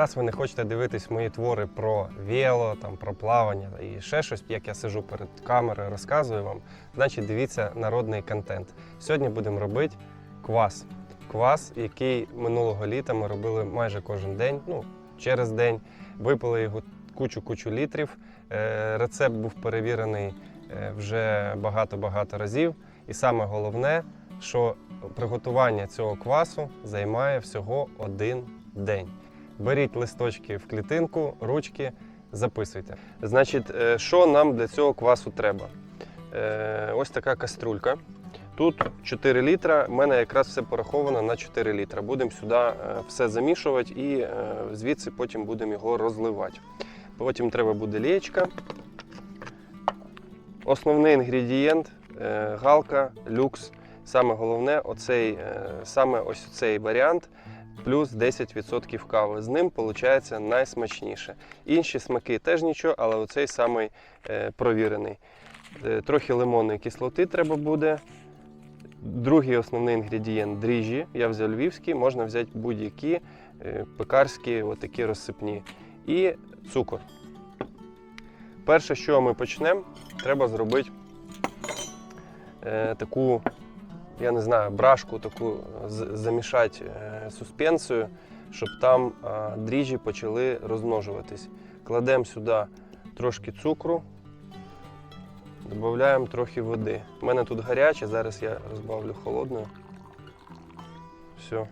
Раз ви не хочете дивитись мої твори про вело, там, про плавання і ще щось, як я сижу перед камерою, розказую вам, значить дивіться народний контент. Сьогодні будемо робити квас. Квас, який минулого літа ми робили майже кожен день, ну, через день. Випили його кучу-кучу літрів. Е, Рецепт був перевірений е, вже багато-багато разів. І саме головне, що приготування цього квасу займає всього один день. Беріть листочки в клітинку, ручки, записуйте. Значить, е, що нам для цього квасу треба? Е, Ось така каструлька. Тут 4 літра. У мене якраз все пораховано на 4 літра. Будемо сюди е, все замішувати і звідси потім будемо його розливати. Потім треба буде лієчка. Основний інгредієнт галка, люкс. Саме головне, оцей, саме ось цей варіант плюс 10% кави. З ним виходить найсмачніше. Інші смаки теж нічого, але оцей самий е, провірений. Е, Трохи лимонної кислоти треба буде. Другий основний інгредієнт дріжджі. Я взяв львівські, можна взяти будь-які е, пекарські, отакі розсипні. І цукор. Перше, що ми почнемо, треба зробити е, таку, я не знаю, брашку таку замішати е, суспенсію, щоб там е, дріжджі почали розмножуватись. Кладемо сюди трошки цукру, додаємо трохи води. У мене тут гаряче, зараз я розбавлю холодною. Все.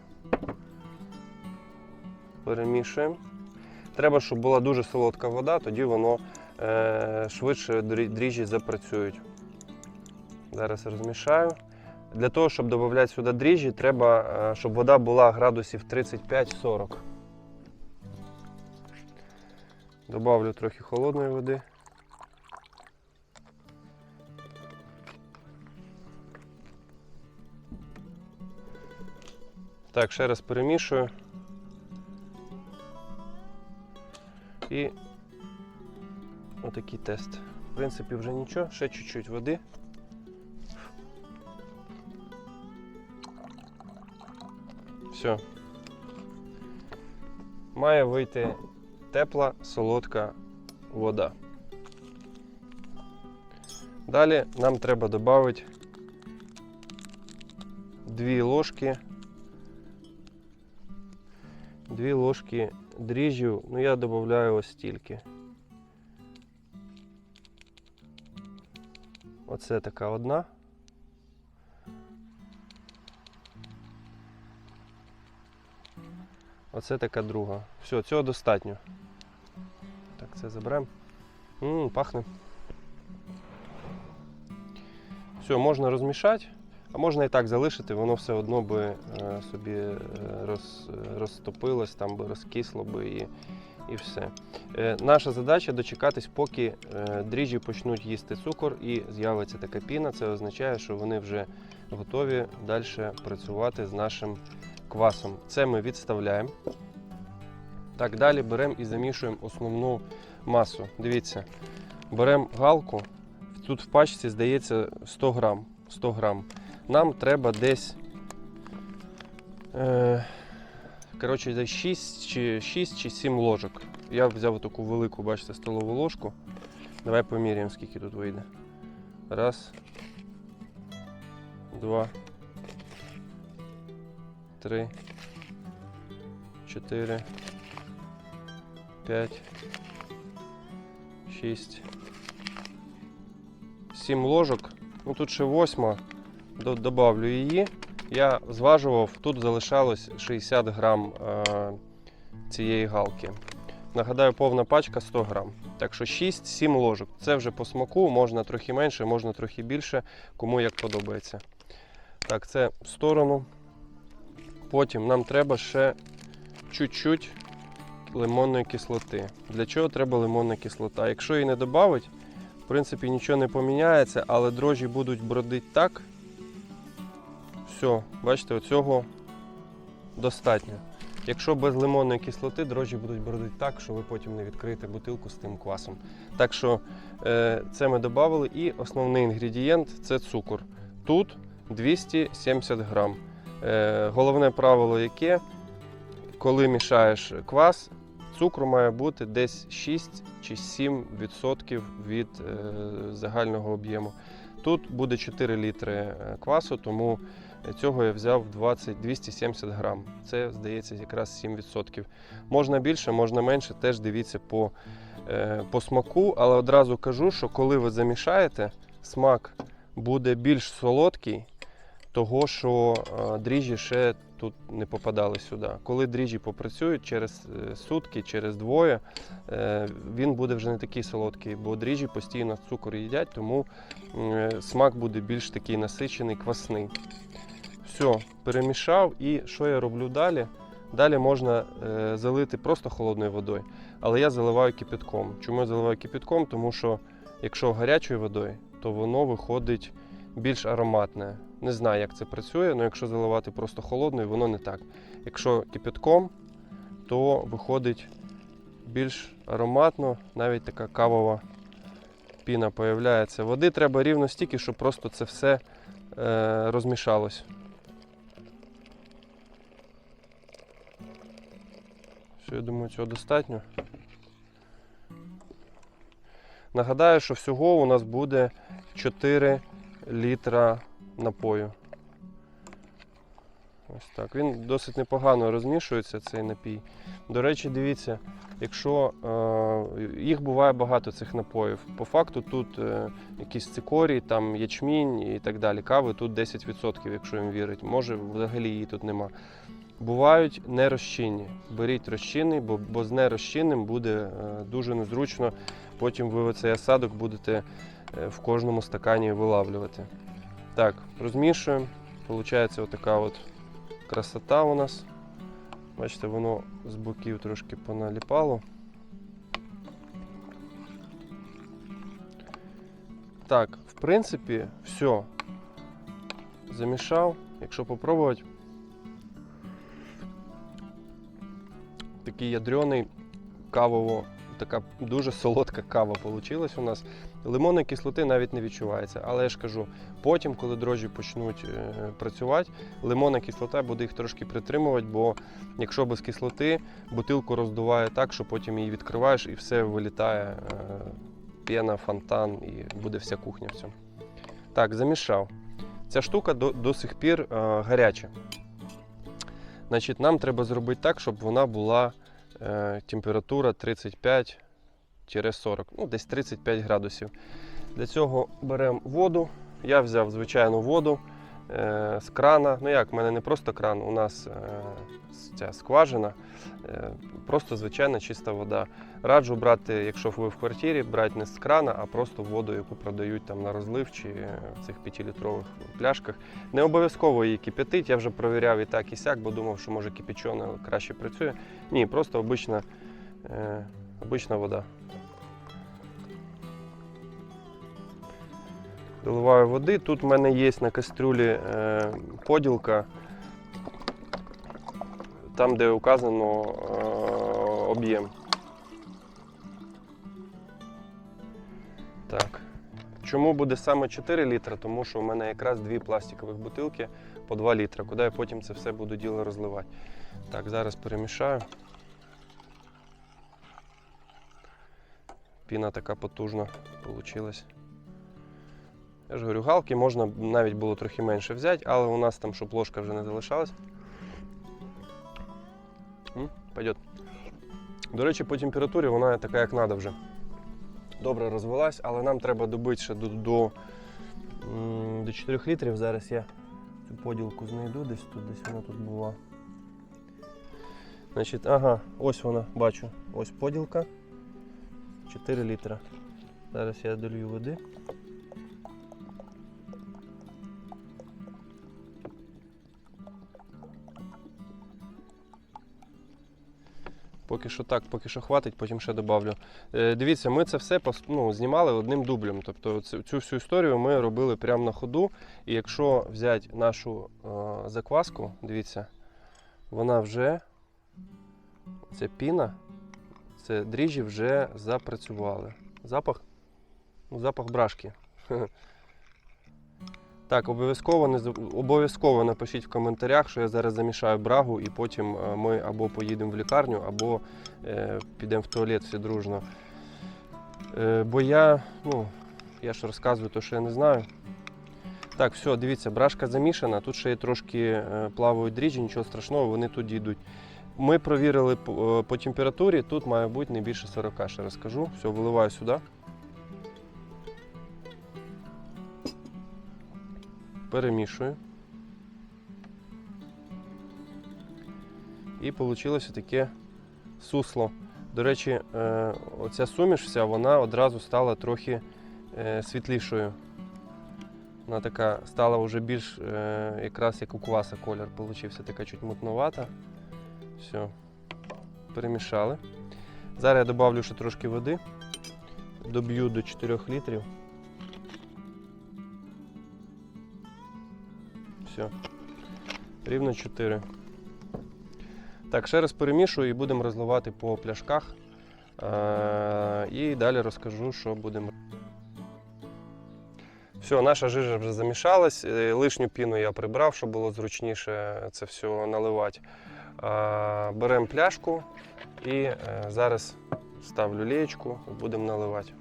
Перемішуємо. Треба, щоб була дуже солодка вода, тоді воно е, швидше дріжджі запрацюють. Зараз розмішаю. Для того, щоб додати сюди дріжджі, треба, е, щоб вода була градусів 35-40. Добавлю трохи холодної води. Так, ще раз перемішую. І отакий тест. В принципі, вже нічого, ще чуть-чуть води. Все. Має вийти тепла, солодка вода. Далі нам треба додати 2 ложки. 2 ложки дріжджів, ну я додаю ось стільки. Оце така одна. Оце така друга. Все, цього достатньо. Так, це заберемо. Ммм, пахне. Все, можна розмішати, а можна і так залишити, воно все одно би е, собі е, роз, розтопилось, там би розкисло би і, і все. Е, наша задача дочекатись, поки дріжджі почнуть їсти цукор і з'явиться така піна. Це означає, що вони вже готові далі працювати з нашим квасом. Це ми відставляємо. Так, далі беремо і замішуємо основну масу. Дивіться, беремо галку. Тут в пачці здається 100 грам. 100 грам. Нам треба десь е, коротше, десь 6 чи, 6 чи 7 ложок. Я взяв таку велику, бачите, столову ложку. Давай поміряємо, скільки тут вийде. Раз. Два. Три. Чотири. П'ять. Шість. Сім ложок. Ну тут ще восьма. До- Добавлю її. Я зважував, тут залишалось 60 грам е, цієї галки. Нагадаю, повна пачка 100 грам. Так що 6-7 ложок. Це вже по смаку, можна трохи менше, можна трохи більше, кому як подобається. Так, це в сторону. Потім нам треба ще чуть-чуть лимонної кислоти. Для чого треба лимонна кислота? Якщо її не додати, в принципі нічого не поміняється, але дрожжі будуть бродити так. Все, бачите, оцього достатньо. Якщо без лимонної кислоти дрожжі будуть бродити так, що ви потім не відкриєте бутилку з тим квасом. Так що е, це ми додали. І основний інгредієнт це цукор. Тут 270 грам. Е, головне правило яке, коли мішаєш квас, цукру має бути десь 6 чи 7 відсотків від е, загального об'єму. Тут буде 4 літри е, квасу, тому цього я взяв 20 270 грам. Це здається якраз 7%. Можна більше, можна менше, теж дивіться по, по смаку, але одразу кажу, що коли ви замішаєте, смак буде більш солодкий, того що е, дріжджі ще тут не попадали сюди. Коли дріжджі попрацюють через е, сутки, через двоє, е, він буде вже не такий солодкий, бо дріжджі постійно цукор їдять, тому смак буде більш такий насичений, квасний. Все, перемішав. І що я роблю далі? Далі можна залити просто холодною водою, але я заливаю кипятком. Чому я заливаю кипятком? Тому що якщо гарячою водою, то воно виходить більш ароматне. Не знаю, як це працює, але якщо заливати просто холодною, воно не так. Якщо кипятком, то виходить більш ароматно, навіть така кавова піна появляється. Води треба рівно стільки, щоб просто це все е, розмішалось. Все, я думаю, цього достатньо. Нагадаю, що всього у нас буде 4 літра напою. Ось так. Він досить непогано розмішується, цей напій. До речі, дивіться, якщо е, їх буває багато цих напоїв. По факту тут е, якісь цикорій, там ячмінь і так далі. Кави тут 10%, якщо їм вірить. Може, взагалі її тут нема. Бувають нерозчинні. Беріть розчинний, бо, бо з нерозчинним буде е, дуже незручно. Потім ви цей осадок будете е, в кожному стакані вилавлювати. Так, розмішуємо. Получається отака от красота у нас. Бачите, воно з боків трошки поналіпало. Так, в принципі, все. Замішав. Якщо попробувати. Такий ядрений кавово, така дуже солодка кава вийшла у нас. Лимонної кислоти навіть не відчувається. Але я ж кажу, потім, коли дрожжі почнуть е, працювати, лимонна кислота буде їх трошки притримувати, бо якщо без кислоти, бутилку роздуває так, що потім її відкриваєш і все вилітає е, пена, фонтан і буде вся кухня в цьому. Так, замішав. Ця штука до, до сих пір е, гаряча. Значить, нам треба зробити так, щоб вона була температура 35 40, ну десь 35 градусів. Для цього беремо воду. Я взяв звичайну воду е, з крана. Ну як, в мене не просто кран, у нас е, ця скважина, е, просто звичайна чиста вода. Раджу брати, якщо ви в квартирі, брати не з крана, а просто воду, яку продають там на розлив чи в цих 5-літрових пляшках. Не обов'язково її кипятить, я вже провіряв і так, і сяк, бо думав, що може кипячена краще працює. Ні, просто обична, е, обична вода. Доливаю води. Тут в мене є на кастрюлі е, поділка, там, де указано е, об'єм. Так. Чому буде саме 4 літри? Тому що в мене якраз дві пластикових бутилки по 2 літри, куди я потім це все буду діло розливати. Так, зараз перемішаю. Піна така потужна вийшла. Я ж говорю, галки можна навіть було трохи менше взяти, але у нас там, щоб ложка вже не залишалась. М. До речі, по температурі вона така, як треба вже. Добре розвелась, але нам треба добити ще до, до, до 4 літрів. Зараз я цю поділку знайду, десь тут, десь вона тут була. Значить, ага, ось вона, бачу. Ось поділка. 4 літра. Зараз я долью води. Поки що так, поки що хватить, потім ще додавлю. Е, дивіться, ми це все ну, знімали одним дублем. Тобто цю, всю історію ми робили прямо на ходу. І якщо взяти нашу е, закваску, дивіться, вона вже, ця піна, це дріжджі вже запрацювали. Запах? Ну, запах брашки. Так, обов'язково обов'язково напишіть в коментарях, що я зараз замішаю брагу, і потім е, ми або поїдемо в лікарню, або е, підемо в туалет всі дружно. Е, бо я, ну, я ж розказую те, що я не знаю. Так, все, дивіться, брашка замішана. Тут ще є трошки е, плавають дріжджі, нічого страшного, вони тут йдуть. Ми провірили по, е, температурі, тут має бути не більше 40, ще розкажу. Все, виливаю сюди. Перемішую. І вийшло таке сусло. До речі, е, оця суміш вся, вона одразу стала трохи е, світлішою. Вона така стала вже більш якраз як у кваса колір получився, така чуть мутновата. Все, перемішали. Зараз я додавлю ще трошки води, доб'ю до 4 літрів. Все. Рівно 4. Так, ще раз перемішую і будемо розливати по пляшках. Е, і далі розкажу, що будемо. Все, наша жижа вже замішалась. Е, Лишню піну я прибрав, щоб було зручніше це все наливати. Беремо пляшку і е, зараз ставлю лієчку і будемо наливати.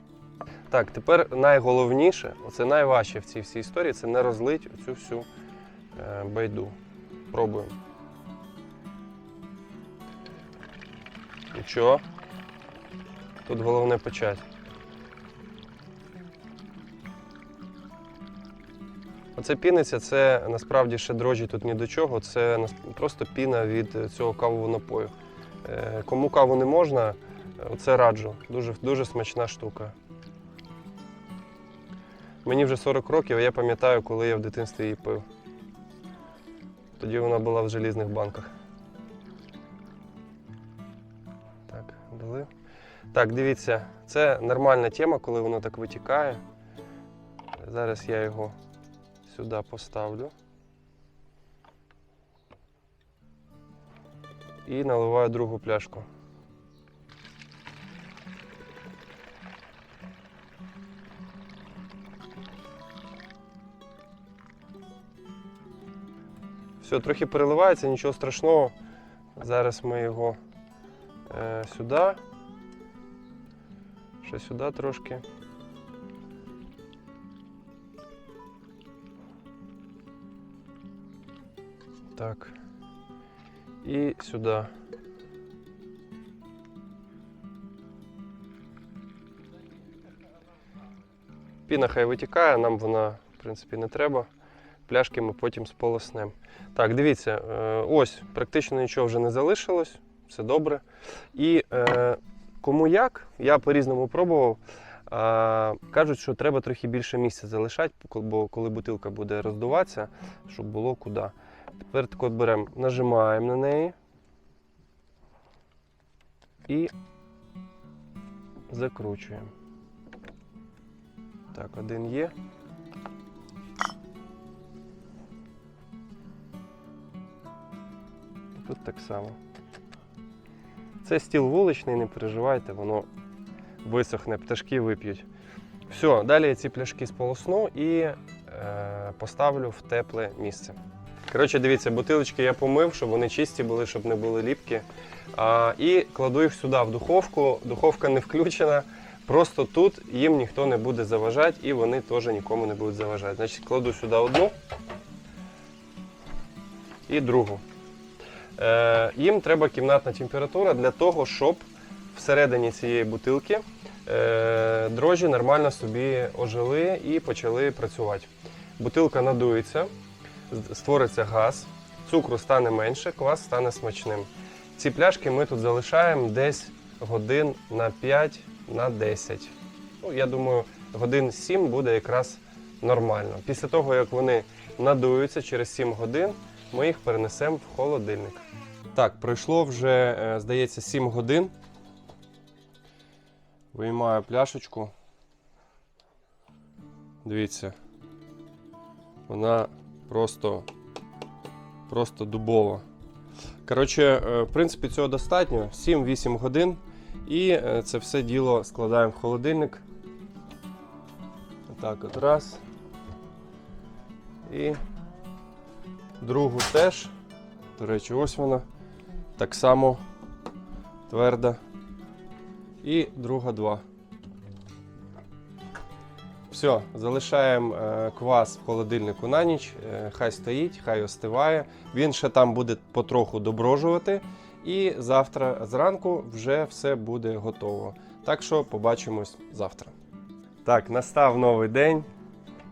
Так, тепер найголовніше, оце найважче в цій всій історії це не розлить цю всю е, байду. Пробуємо. Нічого. Тут головне почати. Оце піниця, це насправді ще дрожжі тут ні до чого, це просто піна від е, цього кавового напою. Е, Кому каву не можна, е, оце раджу. Дуже, дуже смачна штука. Мені вже 40 років, а я пам'ятаю, коли я в дитинстві її пив. Тоді вона була в желізних банках. Так, долив. Так, дивіться, це нормальна тема, коли воно так витікає. Зараз я його сюди поставлю. І наливаю другу пляшку. Все, трохи переливається, нічого страшного. Зараз ми його е, сюди. Ще сюди трошки. Так. І сюди. Піна хай витікає, нам вона, в принципі, не треба. Пляшки ми потім сполоснемо. Так, дивіться, е, ось практично нічого вже не залишилось, все добре. І е, кому як, я по-різному пробував. А, кажуть, що треба трохи більше місця залишати, бо коли бутилка буде роздуватися, щоб було куди. Так беремо, нажимаємо на неї і закручуємо. Так, один є. Тут так само. Це стіл вуличний, не переживайте, воно висохне, пташки вип'ють. Все, далі я ці пляшки сполосну і е, поставлю в тепле місце. Коротше, дивіться, бутилочки я помив, щоб вони чисті були, щоб не були ліпкі. А, і кладу їх сюди в духовку. Духовка не включена. Просто тут їм ніхто не буде заважати і вони теж нікому не будуть заважати. Значить, кладу сюди одну і другу. Е, їм треба кімнатна температура для того, щоб всередині цієї бутилки е, дрожжі нормально собі ожили і почали працювати. Бутилка надується, створиться газ, цукру стане менше, квас стане смачним. Ці пляшки ми тут залишаємо десь годин на 5 на 10. Ну, я думаю, годин 7 буде якраз нормально. Після того, як вони надуються через 7 годин, ми їх перенесемо в холодильник. Так, пройшло вже, е, здається, 7 годин. Виймаю пляшечку. Дивіться. Вона просто, просто дубова. Коротше, е, в принципі, цього достатньо. 7-8 годин. І е, це все діло складаємо в холодильник. Отак от раз. І другу теж. До речі, ось вона. Так само тверда. І друга два. Все, залишаємо е, квас в холодильнику на ніч. Е, хай стоїть, хай остиває. Він ще там буде потроху доброжувати. І завтра зранку вже все буде готово. Так що побачимось завтра. Так, настав новий день.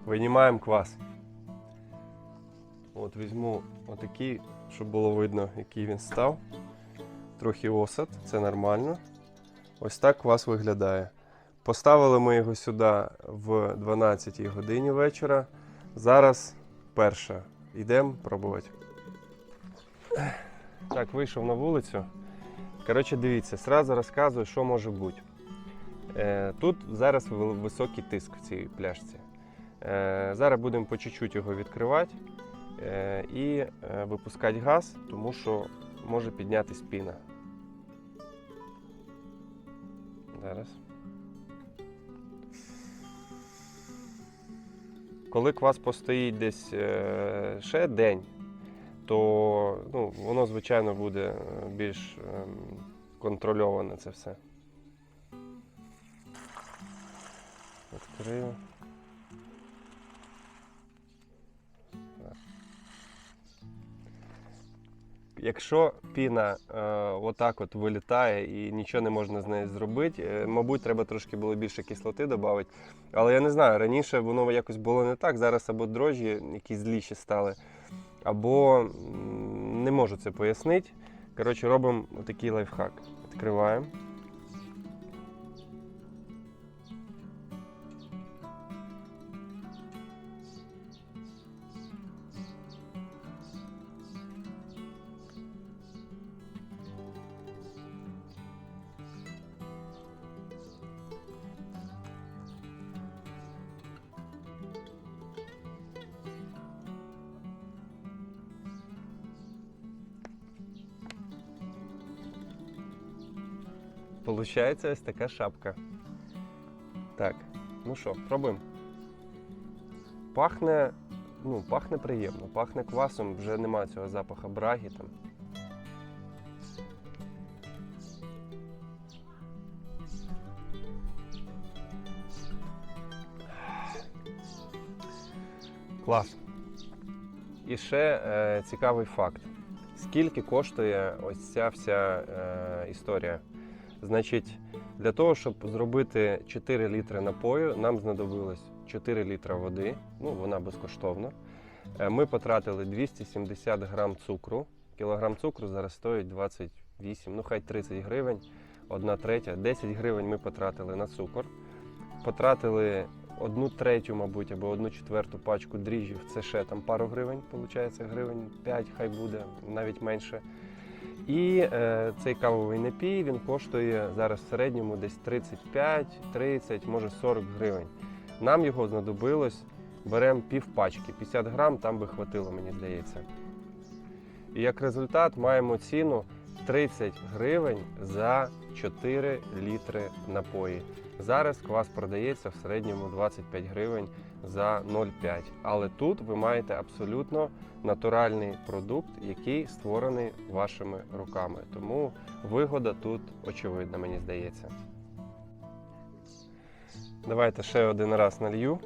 Винімаємо квас. От візьму отакий, щоб було видно, який він став. Трохи осад, це нормально. Ось так квас виглядає. Поставили ми його сюди в 12 годині вечора. Зараз перша. Йдемо пробувати. Так, вийшов на вулицю. Коротше, дивіться, сразу розказую, що може бути. Е, тут зараз високий тиск в цій пляшці. Е, зараз будемо по чуть-чуть його відкривати е, і випускати газ, тому що може піднятись піна. Зараз. Коли квас постоїть десь е, ще день, то ну, воно, звичайно, буде е, більш ем, контрольоване це все. Відкрию. Якщо піна е, отак от вилітає і нічого не можна з нею зробити, е, мабуть, треба трошки було більше кислоти додати. Але я не знаю, раніше воно якось було не так. Зараз або дрожжі якісь зліші стали, або не можу це пояснити. Коротше, робимо такий лайфхак. Відкриваємо. Получається ось така шапка. Так, ну що, пробуємо. Пахне, ну, пахне приємно, пахне квасом, вже немає цього запаха браги там. Клас. І ще е, цікавий факт. Скільки коштує ось ця вся е, історія? Значить, для того, щоб зробити 4 літри напою, нам знадобилось 4 літра води, ну вона безкоштовна. Е, Ми потратили 270 грам цукру. Кілограм цукру зараз стоїть 28, ну хай 30 гривень, одна третя. 10 гривень ми потратили на цукор. Потратили одну третю, мабуть, або одну четверту пачку дріжджів. Це ще там пару гривень, виходить, гривень 5 хай буде, навіть менше. І е, цей кавовий напій він коштує зараз в середньому десь 35, 30, може 40 гривень. Нам його знадобилось, беремо пів пачки, 50 грам, там би хватило, мені здається. І як результат маємо ціну 30 гривень за 4 літри напої. Зараз квас продається в середньому 25 гривень за 0,5. Але тут ви маєте абсолютно натуральний продукт, який створений вашими руками. Тому вигода тут очевидна, мені здається. Давайте ще один раз налью.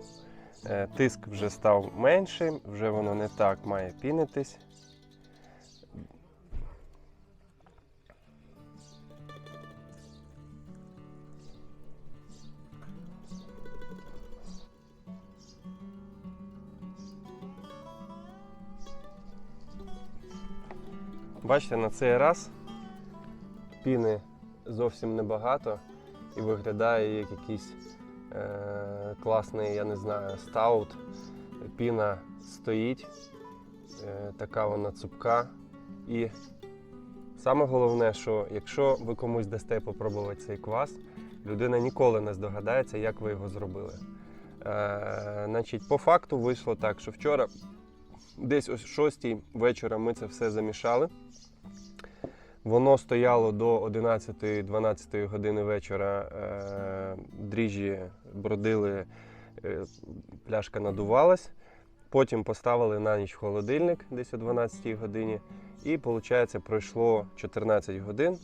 Е, Тиск вже став меншим, вже воно не так має пінитись. Бачите, на цей раз піни зовсім небагато і виглядає як якийсь е, класний, я не знаю, стаут. Піна стоїть, е, така вона цупка. І саме головне, що якщо ви комусь дасте попробувати цей квас, людина ніколи не здогадається, як ви його зробили. Е, значить, по факту вийшло так, що вчора десь о 6 вечора ми це все замішали. Воно стояло до 11-12 години вечора. Е, дріжджі бродили, е, пляшка надувалась. Потім поставили на ніч в холодильник десь о 12 годині. І виходить, пройшло 14 годин.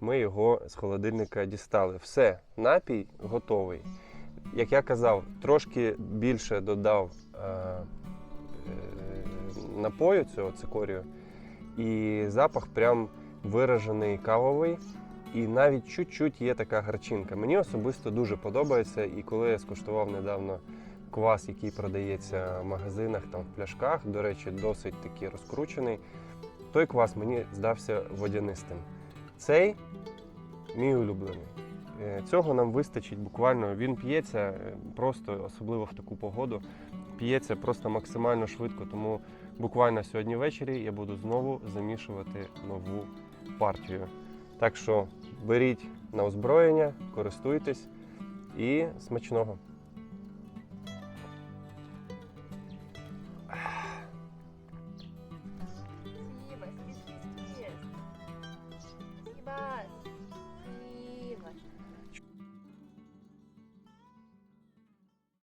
Ми його з холодильника дістали. Все, напій готовий. Як я казав, трошки більше додав е, напою цього цикорію, і запах прям виражений кавовий. І навіть чуть-чуть є така гарчинка. Мені особисто дуже подобається. І коли я скуштував недавно квас, який продається в магазинах, там в пляшках, до речі, досить такий розкручений, той квас мені здався водянистим. Цей мій улюблений. Е, Цього нам вистачить буквально. Він п'ється е, просто, особливо в таку погоду, п'ється просто максимально швидко. Тому буквально сьогодні ввечері я буду знову замішувати нову партію. Так що беріть на озброєння, користуйтесь і смачного.